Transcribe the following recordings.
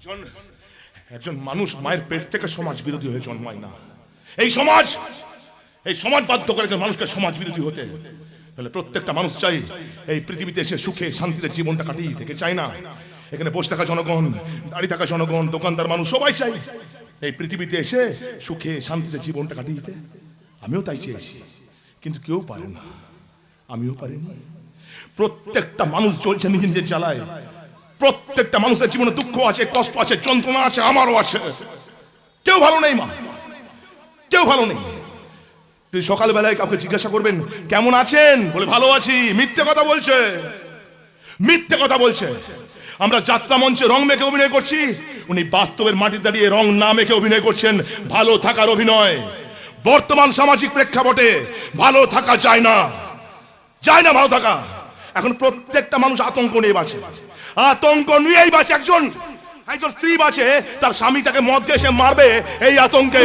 একজন একজন মানুষ মায়ের পেট থেকে সমাজ বিরোধী হয়ে জন্মায় না। এই সমাজ এই সমাজ বাধ্য করে একজন মানুষকে সমাজ বিরোধী হতে। তাহলে প্রত্যেকটা মানুষ চাই এই পৃথিবীতে এসে সুখে, শান্তিতে জীবনটা কাটিয়ে থেকে। চায় না। এখানে বসে থাকা জনগণ, দাঁড়িয়ে থাকা জনগণ, দোকানদার মানুষ সবাই চাই এই পৃথিবীতে এসে সুখে, শান্তিতে জীবনটা কাটিয়ে দিতে। আমিও তাই চেয়েছি, কিন্তু কেউ পারে না। আমিও পারিনি। প্রত্যেকটা মানুষ চলছে নিজে নিজে চালায় প্রত্যেকটা মানুষের জীবনে দুঃখ আছে, কষ্ট আছে, যন্ত্রণা আছে, আমারও আছে। কেউ ভালো নেই, মা। কেউ ভালো নেই। তুই সকালবেলায় কাউকে জিজ্ঞাসা করবেন, কেমন আছেন? বলে, ভালো আছি। মিথ্যে কথা বলছে। মিথ্যে কথা বলছে। আমরা যাত্রা মঞ্চে রং মেখে অভিনয় করছি। উনি বাস্তবের মাটি দাঁড়িয়ে রং না মেখে অভিনয় করছেন। ভালো থাকার অভিনয়। বর্তমান সামাজিক প্রেক্ষাপটে ভালো থাকা যায় না। যায় না ভালো থাকা। এখন প্রত্যেকটা মানুষ আতঙ্ক নিয়ে বাঁচে। আতঙ্ক নিয়েই বাঁচে একজন। একজন স্ত্রী বাঁচে, তার স্বামী তাকে মদ খেয়ে এসে মারবে এই আতঙ্কে।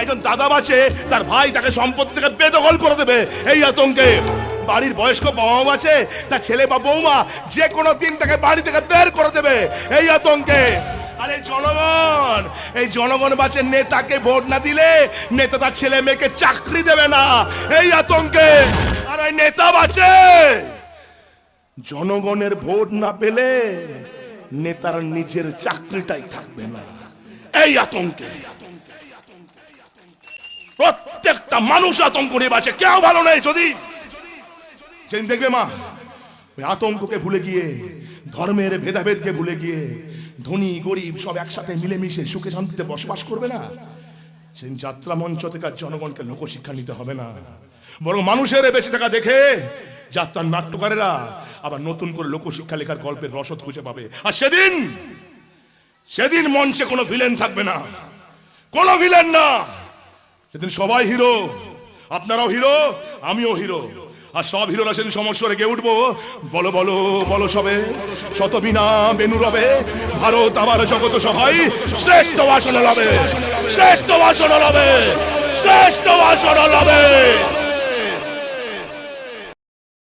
একজন দাদা বাঁচে, তার ভাই তাকে সম্পত্তি থেকে বেদখল করে দেবে এই আতঙ্কে। বাড়ির বয়স্ক বাবা মা আছে তার ছেলে বা বৌমা যে কোনো দিন তাকে বাড়ি থেকে বের করে দেবে এই আতঙ্কে। আরে জনগণ, এই জনগণ বাঁচে নেতাকে ভোট না দিলে নেতা তার ছেলে মেয়েকে চাকরি দেবে না এই আতঙ্কে। আর নেতা বাঁচে। জনগণের ভোট না পেলে নেতার নিজের চাকরিটাই থাকবে না। এই আতঙ্কে। প্রত্যেকটা মানুষ আতঙ্ক নিয়ে কেউ ভালো নেই যদি। দেখবে মা? ওই আতঙ্ককে ভুলে গিয়ে, ধর্মের ভেদাভেদকে ভুলে গিয়ে, ধনী, গরিব সব একসাথে মিলেমিশে সুখে শান্তিতে বসবাস করবে না? সেদিন যাত্রা মঞ্চ থেকে আর জনগণকে লোকশিক্ষা নিতে হবে না। বরং মানুষের বেঁচে থাকা দেখে যাত্রার নাট্যকারেরা আবার নতুন করে লোকশিক্ষা লেখার গল্পের রসদ খুঁজে পাবে। আর সেদিন সেদিন মঞ্চে কোনো ভিলেন থাকবে না। কোনো ভিলেন না। সেদিন সবাই হিরো আপনারাও হিরো আমিও হিরো আর সব হিরোরা সেদিন সমস্যরে গে উঠবো। বলো বলো বলো সবে শত বিনা বেনু রবে, ভারত আবার জগত সবাই শ্রেষ্ঠ বাসন লবে শ্রেষ্ঠ বাসন লবে শ্রেষ্ঠ